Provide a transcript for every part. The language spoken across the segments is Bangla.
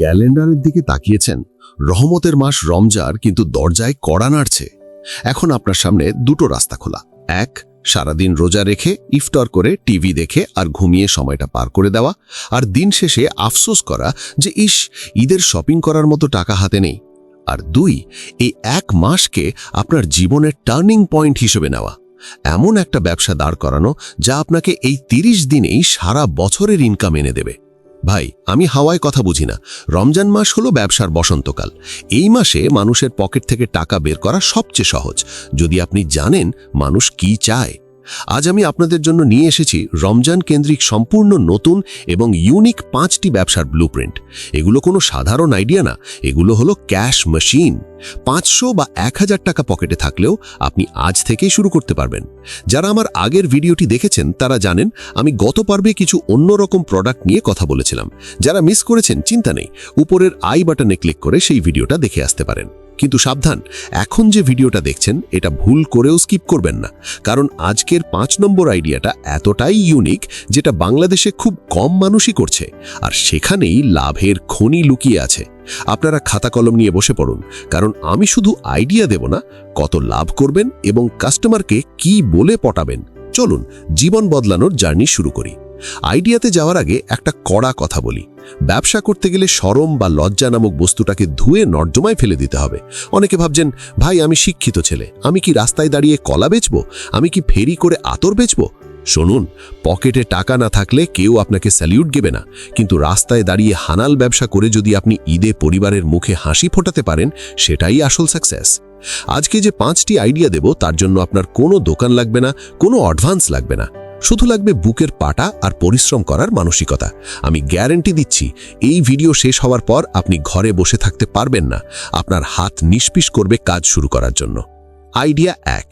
ক্যালেন্ডারের দিকে তাকিয়েছেন। রহমতের মাস রমজার কিন্তু দরজায় কড়া নাড়ছে। এখন আপনার সামনে দুটো রাস্তা খোলা। এক, সারাদিন রোজা রেখে ইফতার করে টিভি দেখে আর ঘুমিয়ে সময়টা পার করে দেওয়া। আর দিন শেষে আফসোস করা যে, ইস, ঈদের শপিং করার মতো টাকা হাতে নেই। আর দুই, এই এক মাসকে আপনার জীবনের টার্নিং পয়েন্ট হিসেবে নেওয়া। এমন একটা ব্যবসা দাঁড় করানো যা আপনাকে এই ৩০ দিনেই সারা বছরের ইনকাম এনে দেবে। ভাই, আমি হাওয়ায় কথা বুঝি না। রমজান মাস হলো ব্যবসার বসন্তকাল। এই মাসে মানুষের পকেট থেকে টাকা বের করা সবচেয়ে সহজ। যদি আপনি জানেন মানুষ কি চায়। আজ আমি আপনাদের জন্য নিয়ে এসেছি রমজান কেন্দ্রিক সম্পূর্ণ নতুন এবং ইউনিক পাঁচটি ব্যবসার ব্লুপ্রিন্ট এগুলো কোনো সাধারণ আইডিয়া না, এগুলো হলো ক্যাশ মেশিন পাঁচশো বা এক হাজার টাকা পকেটে থাকলেও আপনি আজ থেকেই শুরু করতে পারবেন। যারা আমার আগের ভিডিওটি দেখেছেন, তারা জানেন আমি গত পর্বে কিছু অন্যরকম প্রোডাক্ট নিয়ে কথা বলেছিলাম। যারা মিস করেছেন, চিন্তা নেই, উপরের আই বাটনে ক্লিক করে সেই ভিডিওটা দেখে আসতে পারেন। কিন্তু সাবধান, এখন যে ভিডিওটা দেখছেন, এটা ভুল করেও স্কিপ করবেন না। কারণ আজকের পাঁচ নম্বর আইডিয়াটা এতটাই ইউনিক যেটা বাংলাদেশে খুব কম মানুষই করছে। আর সেখানেই লাভের খনি লুকিয়ে আছে। আপনারা খাতা কলম নিয়ে বসে পড়ুন, কারণ আমি শুধু আইডিয়া দেব না, কত লাভ করবেন এবং কাস্টমারকে কি বলে পটাবেন। চলুন, জীবন বদলানোর জার্নি শুরু করি। আইডিয়াতে যাওয়ার আগে একটা কড়া কথা বলি। ব্যবসা করতে গেলে সরম বা লজ্জা নামক বস্তুটাকে ধুয়ে নর্দমায় ফেলে দিতে হবে। অনেকে ভাবছেন, ভাই, আমি শিক্ষিত ছেলে। আমি কি রাস্তায় দাঁড়িয়ে কলা বেচব? আমি কি ফেরি করে আতর বেচব? শুনুন, পকেটে টাকা না থাকলে কেউ আপনাকে স্যালিউট দেবে না। কিন্তু রাস্তায় দাঁড়িয়ে হানাল ব্যবসা করে যদি আপনি ঈদে পরিবারের মুখে হাসি ফোটাতে পারেন, সেটাই আসল সাকসেস আজকে যে পাঁচটি আইডিয়া দেব, তার জন্য আপনার কোনো দোকান লাগবে না, কোনো অ্যাডভান্স লাগবে না। শুধু লাগবে বুকের পাটা আর পরিশ্রম করার মানসিকতা। আমি গ্যারেন্টি দিচ্ছি, এই ভিডিও শেষ হওয়ার পর আপনি ঘরে বসে থাকতে পারবেন না। আপনার হাত নিষ্পিস করবে কাজ শুরু করার জন্য। আইডিয়া এক,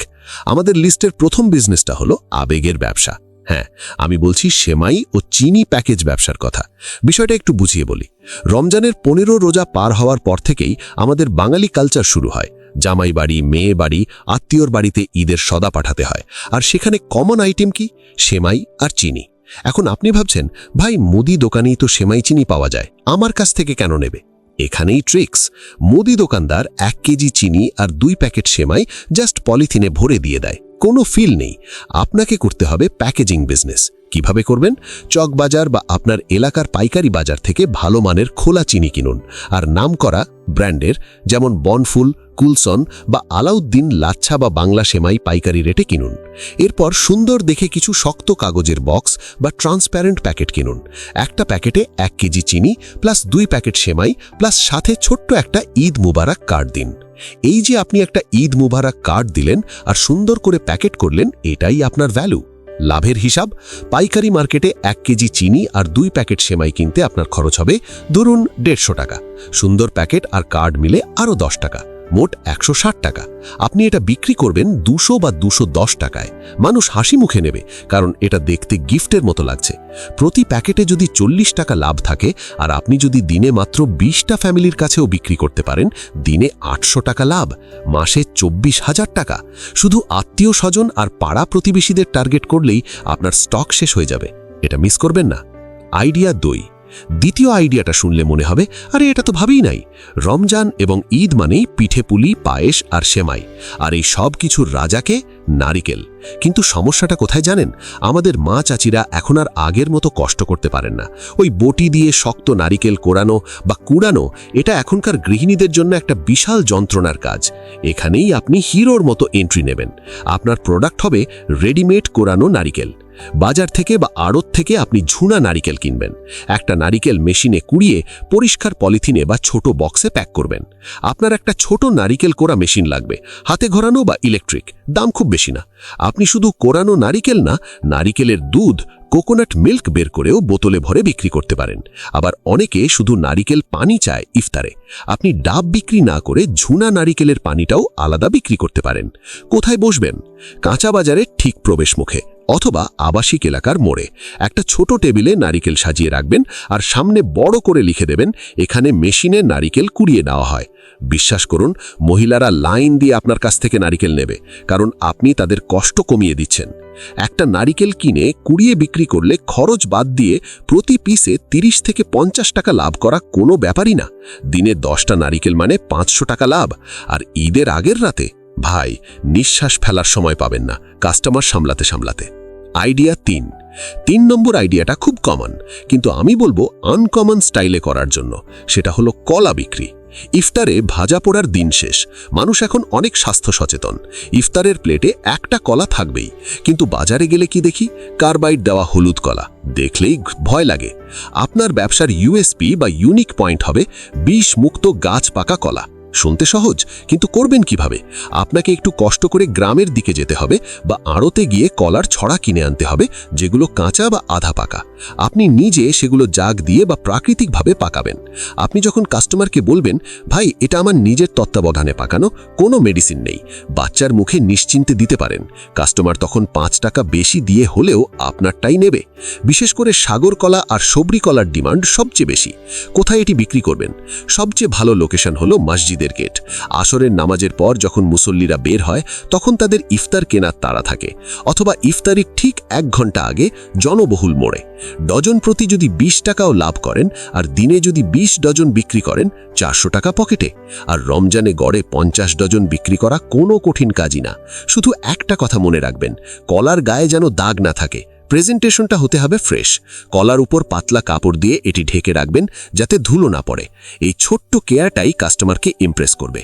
আমাদের লিস্টের প্রথম বিজনেসটা হলো আবেগের ব্যবসা। হ্যাঁ আমি বলছি সেমাই ও চিনি প্যাকেজ ব্যবসার কথা। বিষয়টা একটু বুঝিয়ে বলি। রমজানের পনেরো রোজা পার হওয়ার পর থেকেই আমাদের বাঙালি কালচার শুরু হয়। জামাই বাড়ি, মেয়ে বাড়ি, আত্মীয়র বাড়িতে ঈদের সদা পাঠাতে হয়। আর সেখানে কমন আইটেম কি? সেমাই আর চিনি। এখন আপনি ভাবছেন, ভাই, মুদি দোকানেই তো সেমাই চিনি পাওয়া যায়। আমার কাছ থেকে কেন নেবে? এখানেই ট্রিক্স মুদি দোকানদার এক কেজি চিনি আর দুই প্যাকেট সেমাই জাস্ট পলিথিনে ভরে দিয়ে দেয়। কোনো ফিল নেই। আপনাকে করতে হবে প্যাকেজিং বিজনেস কীভাবে করবেন? চকবাজার বা আপনার এলাকার পাইকারি বাজার থেকে ভালো মানের খোলা চিনি কিনুন। আর নাম করা ব্র্যান্ডের, যেমন বনফুল কুলসন বা আলাউদ্দিন লাচ্ছা বা বাংলা সেমাই পাইকারি রেটে কিনুন। এরপর সুন্দর দেখে কিছু শক্ত কাগজের বক্স বা ট্রান্সপ্যারেন্ট প্যাকেট কিনুন। একটা প্যাকেটে এক কেজি চিনি, প্লাস দুই প্যাকেট সেমাই, প্লাস সাথে ছোট্ট একটা ঈদ মুবারক কার্ড দিন। এই যে আপনি একটা ঈদ মুবারক কার্ড দিলেন আর সুন্দর করে প্যাকেট করলেন, এটাই আপনার ভ্যালু। লাভের হিসাব, পাইকারি মার্কেটে এক কেজি চিনি আর দুই প্যাকেট সেমাই কিনতে আপনার খরচ হবে, ধরুন, দেড়শো টাকা। সুন্দর প্যাকেট আর কার্ড মিলে আরও দশ টাকা। মোট একশো ষাট টাকা। আপনি এটা বিক্রি করবেন দুশো বা দুশো টাকায়। মানুষ হাসি মুখে নেবে, কারণ এটা দেখতে গিফটের মতো লাগছে। প্রতি প্যাকেটে যদি চল্লিশ টাকা লাভ থাকে, আর আপনি যদি দিনে মাত্র বিশটা ফ্যামিলির কাছেও বিক্রি করতে পারেন, দিনে আটশো টাকা লাভ, মাসে চব্বিশ হাজার টাকা। শুধু আত্মীয় স্বজন আর পাড়া প্রতিবেশীদের টার্গেট করলেই আপনার স্টক শেষ হয়ে যাবে। এটা মিস করবেন না। আইডিয়া দই। দ্বিতীয় আইডিয়াটা শুনলে মনে হবে, আরে এটা তো ভাবেই নাই। রমজান এবং ঈদ মানেই পিঠে পুলি, পায়েস আর সেমাই, আর এই সব কিছুর রাজাকে নারিকেল। কিন্তু সমস্যাটা কোথায় জানেন? আমাদের মা চাচিরা এখন আর আগের মতো কষ্ট করতে পারেন না। ওই বটি দিয়ে শক্ত নারিকেল কোরানো বা কুড়ানো, এটা এখনকার গৃহিণীদের জন্য একটা বিশাল যন্ত্রণার কাজ। এখানেই আপনি হিরোর মতো এন্ট্রি নেবেন। আপনার প্রোডাক্ট হবে রেডিমেড কোরানো নারিকেল। বাজার থেকে বা আড়ত থেকে আপনি ঝুনা নারিকেল কিনবেন। একটা নারিকেল মেশিনে কুড়িয়ে পরিষ্কার পলিথিনে বা ছোট বক্সে প্যাক করবেন। আপনার একটা ছোট নারিকেল কোরা মেশিন লাগবে। হাতে ঘোরানো বা ইলেকট্রিক, দাম খুব বেশি না। আপনি শুধু কোরানো নারিকেল না, নারিকেলের দুধ, কোকোনাট মিল্ক বের করেও বোতলে ভরে বিক্রি করতে পারেন। আবার অনেকে শুধু নারিকেল পানি চায় ইফতারে। আপনি ডাব বিক্রি না করে ঝুনা নারিকেলের পানিটাও আলাদা বিক্রি করতে পারেন। কোথায় বসবেন? কাঁচা বাজারে ঠিক প্রবেশ মুখে অথবা আবাসিক এলাকার মোড়ে। একটা ছোট টেবিলে নারিকেল সাজিয়ে রাখবেন আর সামনে বড় করে লিখে দেবেন, এখানে মেশিনে নারিকেল কুড়িয়ে নেওয়া হয়। বিশ্বাস করুন, মহিলারা লাইন দিয়ে আপনার কাছ থেকে নারিকেল নেবে, কারণ আপনি তাদের কষ্ট কমিয়ে দিচ্ছেন। একটা নারিকেল কিনে কুড়িয়ে বিক্রি করলে খরচ বাদ দিয়ে প্রতি পিসে ৩০ থেকে পঞ্চাশ টাকা লাভ করা কোনো ব্যাপারই না। দিনে দশটা নারিকেল মানে পাঁচশো টাকা লাভ, আর ঈদের আগের রাতে ভাই, নিঃশ্বাস ফেলার সময় পাবেন না। কাস্টমার সামলাতে সামলাতে। আইডিয়া তিন। তিন নম্বর আইডিয়াটা খুব কমন, কিন্তু আমি বলব আনকমন স্টাইলে করার জন্য। সেটা হলো কলা বিক্রি। ইফতারে ভাজা পোড়ার দিন শেষ। মানুষ এখন অনেক স্বাস্থ্য সচেতন। ইফতারের প্লেটে একটা কলা থাকবেই। কিন্তু বাজারে গেলে কি দেখি? কার্বাইড দেওয়া হলুদ কলা। দেখলেই ভয় লাগে। আপনার ব্যবসার ইউএসপি বা ইউনিক পয়েন্ট হবে বিষ মুক্ত গাছ পাকা কলা। শুনতে সহজ, কিন্তু করবেন কীভাবে? আপনাকে একটু কষ্ট করে গ্রামের দিকে যেতে হবে বা আড়তে গিয়ে কলার ছড়া কিনে আনতে হবে, যেগুলো কাঁচা বা আধা পাকা। আপনি নিজে সেগুলো জাগ দিয়ে বা প্রাকৃতিকভাবে পাকাবেন। আপনি যখন কাস্টমারকে বলবেন, ভাই, এটা আমার নিজের তত্ত্বাবধানে পাকানো, কোনো মেডিসিন নেই। বাচ্চার মুখে নিশ্চিন্তে দিতে পারেন। কাস্টমার তখন পাঁচ টাকা বেশি দিয়ে হলেও আপনারটাই নেবে। বিশেষ করে সাগর কলা আর সবরি কলার ডিমান্ড সবচেয়ে বেশি। কোথায় এটি বিক্রি করবেন? সবচেয়ে ভালো লোকেশন হলো মসজিদের গেট। আসরের নামাজের পর যখন মুসল্লিরা বের হয়, তখন তাদের ইফতার কেনার তাড়া থাকে। অথবা ইফতারির ঠিক এক ঘণ্টা আগে জনবহুল মোড়ে। ডজন প্রতি যদি ২০ টাকাও লাভ করেন আর দিনে যদি ২০ ডজন বিক্রি করেন, চারশো টাকা পকেটে। আর রমজানে গড়ে পঞ্চাশ ডজন বিক্রি করা কোনো কঠিন কাজই না। শুধু একটা কথা মনে রাখবেন, কলার গায়ে যেন দাগ না থাকে। প্রেজেন্টেশনটা হতে হবে ফ্রেশ কলার উপর পাতলা কাপড় দিয়ে এটি ঢেকে রাখবেন যাতে ধুলো না পড়ে। এই ছোট্ট কেয়ারটাই কাস্টমারকে ইমপ্রেস করবে।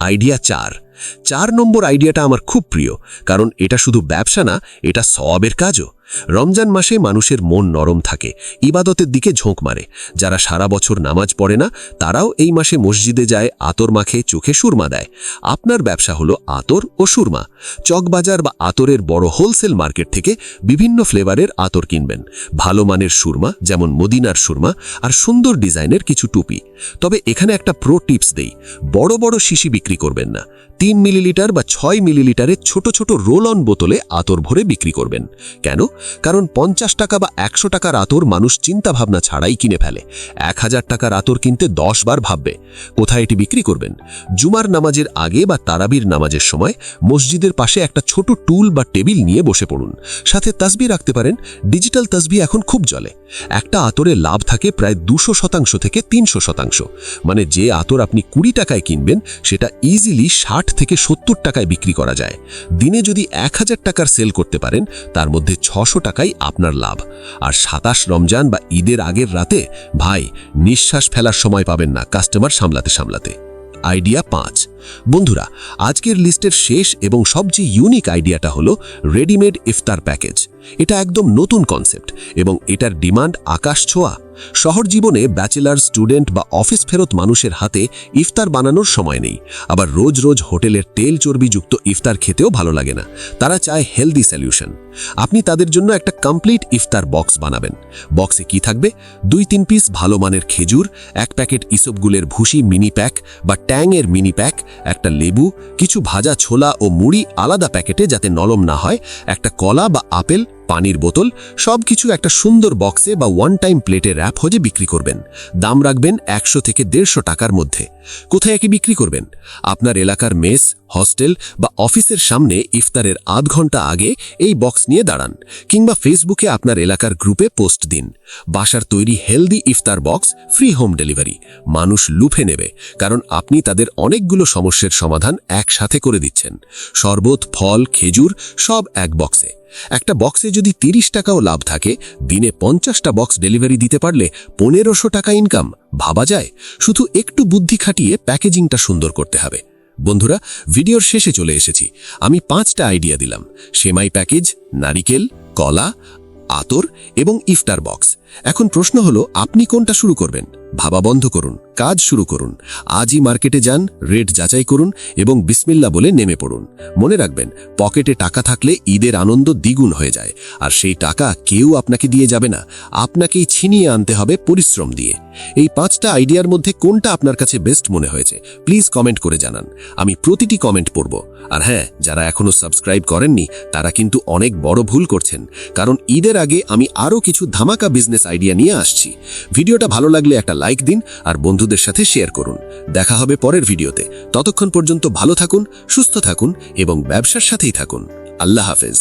আইডিয়া চার। চার নম্বর আইডিয়াটা আমার খুব প্রিয়, কারণ এটা শুধু ব্যবসা না, এটা সবের কাজও। রমজান মাসে মানুষের মন নরম থাকে, ইবাদতের দিকে ঝোঁক মারে। যারা সারা বছর নামাজ পড়ে না, তারাও এই মাসে মসজিদে যায়, আতর মাখে, চোখে সুরমা দেয়। আপনার ব্যবসা হলো আতর ও সুরমা। চকবাজার বা আতরের বড় হোলসেল মার্কেট থেকে বিভিন্ন ফ্লেভারের আতর কিনবেন। ভালো মানের সুরমা, যেমন মদিনার সুরমা, আর সুন্দর ডিজাইনের কিছু টুপি। তবে এখানে একটা প্রো টিপস দেই, বড় বড় শিশি বিক্রি করবেন না। তিন মিলিলিটার বা ছয় মিলিলিটারের ছোট ছোট রোল অন বোতলে আতর ভরে বিক্রি করবেন। কেন? কারণ পঞ্চাশ টাকা বা একশো টাকার আতর মানুষ চিন্তাভাবনা ছাড়াই কিনে ফেলে। এক হাজার টাকার আতর কিনতে দশ বার ভাববে, কোথায় এটি বিক্রি করবেন? জুমার নামাজের আগে বা তারাবির নামাজের সময় মসজিদের পাশে একটা ছোট টুল বা টেবিল নিয়ে বসে পড়ুন। সাথে তাসবি রাখতে পারেন, ডিজিটাল তাসবি এখন খুব জলে একটা আতরে লাভ থাকে প্রায় দুশো শতাংশ থেকে তিনশো শতাংশ। মানে যে আতর আপনি কুড়ি টাকায় কিনবেন, সেটা ইজিলি ষাট থেকে সত্তর টাকায় বিক্রি করা যায়। দিনে যদি এক হাজার টাকার সেল করতে পারেন, তার মধ্যে ছশো টাকাই আপনার লাভ। আর সাতাশ রমজান বা ঈদের আগের রাতে, ভাই, নিঃশ্বাস ফেলার সময় পাবেন না কাস্টমার সামলাতে সামলাতে। আইডিয়া পাঁচ। বন্ধুরা, আজকের লিস্টের শেষ এবং সবচেয়ে ইউনিক আইডিয়াটা হলো রেডিমেড ইফতার প্যাকেজ। এটা একদম নতুন কনসেপ্ট এবং এটার ডিমান্ড আকাশ ছোঁয়া। শহর জীবনে ব্যাচেলার স্টুডেন্ট বা অফিস ফেরত মানুষের হাতে ইফতার বানানোর সময় নেই। আবার রোজ রোজ হোটেলের তেল চর্বিযুক্ত ইফতার খেতেও ভালো লাগে না। তারা চায় হেলদি সলিউশন আপনি তাদের জন্য একটা কমপ্লিট ইফতার বক্স বানাবেন। বক্সে কি থাকবে? দুই তিন পিস ভালো মানের খেজুর, এক প্যাকেট ইসবগুলের ভুসি মিনি প্যাক বা ট্যাংয়ের মিনি প্যাক একটা লেবু, কিছু ভাজা ছোলা ও মুড়ি আলাদা প্যাকেটে যাতে নরম না হয়, একটা কলা বা আপেল পানির বোতল সব কিছু একটা সুন্দর বক্সে বা ওয়ান টাইম প্লেটে র্যাপ হজে বিক্রি করবেন। দাম রাখবেন একশো থেকে দেড়শো টাকার মধ্যে। কোথায় একে বিক্রি করবেন? আপনার এলাকার মেস, হস্টেল বা অফিসের সামনে ইফতারের আধ ঘণ্টা আগে এই বক্স নিয়ে দাঁড়ান কিংবা ফেসবুকে আপনার এলাকার গ্রুপে পোস্ট দিন। বাসার তৈরি হেলদি ইফতার বক্স, ফ্রি হোম ডেলিভারি। মানুষ লুফে নেবে, কারণ আপনি তাদের অনেকগুলো সমস্যার সমাধান একসাথে করে দিচ্ছেন। শরবত, ফল, খেজুর সব এক বক্সে। একটা বক্সে যদি তিরিশ টাকাও লাভ থাকে, দিনে পঞ্চাশটা বক্স ডেলিভারি দিতে পারলে পনেরোশো টাকা ইনকাম। ভাবা যায়, শুধু একটু বুদ্ধি খাটিয়ে প্যাকেজিংটা সুন্দর করতে হবে। বন্ধুরা, ভিডিওর শেষে চলে এসেছি। আমি পাঁচটা আইডিয়া দিলাম। সেমাই প্যাকেজ, নারিকেল, কলা, আতর এবং ইফতার বক্স। এখন প্রশ্ন হলো, আপনি কোনটা শুরু করবেন? ভাবা বন্ধ করুন, কাজ শুরু করুন, আজই মার্কেটে যান, রেট যাচাই করুন এবং বিসমিল্লা বলে নেমে পড়ুন। মনে রাখবেন, পকেটে টাকা থাকলে ঈদের আনন্দ দ্বিগুণ হয়ে যায়, আর সেই টাকা কেউ আপনাকে দিয়ে যাবে না, আপনাকেই ছিনিয়ে আনতে হবে পরিশ্রম দিয়ে। এই পাঁচটা আইডিয়ার মধ্যে কোনটা আপনার কাছে বেস্ট মনে হয়েছে, প্লিজ কমেন্ট করে জানান। আমি প্রতিটি কমেন্ট পড়ব, আর হ্যাঁ যারা এখনও সাবস্ক্রাইব করেননি, তারা কিন্তু অনেক বড় ভুল করছেন, কারণ ঈদের আগে আমি আরও কিছু ধামাকা বিজনেস আইডিয়া নিয়ে আসছি। ভিডিওটা ভালো লাগলে একটা লাইক দিন আর বন্ধুদের সাথে শেয়ার করুন। দেখা হবে পরের ভিডিওতে। ততক্ষণ পর্যন্ত ভালো থাকুন, সুস্থ থাকুন এবং ব্যবসার সাথেই থাকুন। আল্লাহ হাফেজ।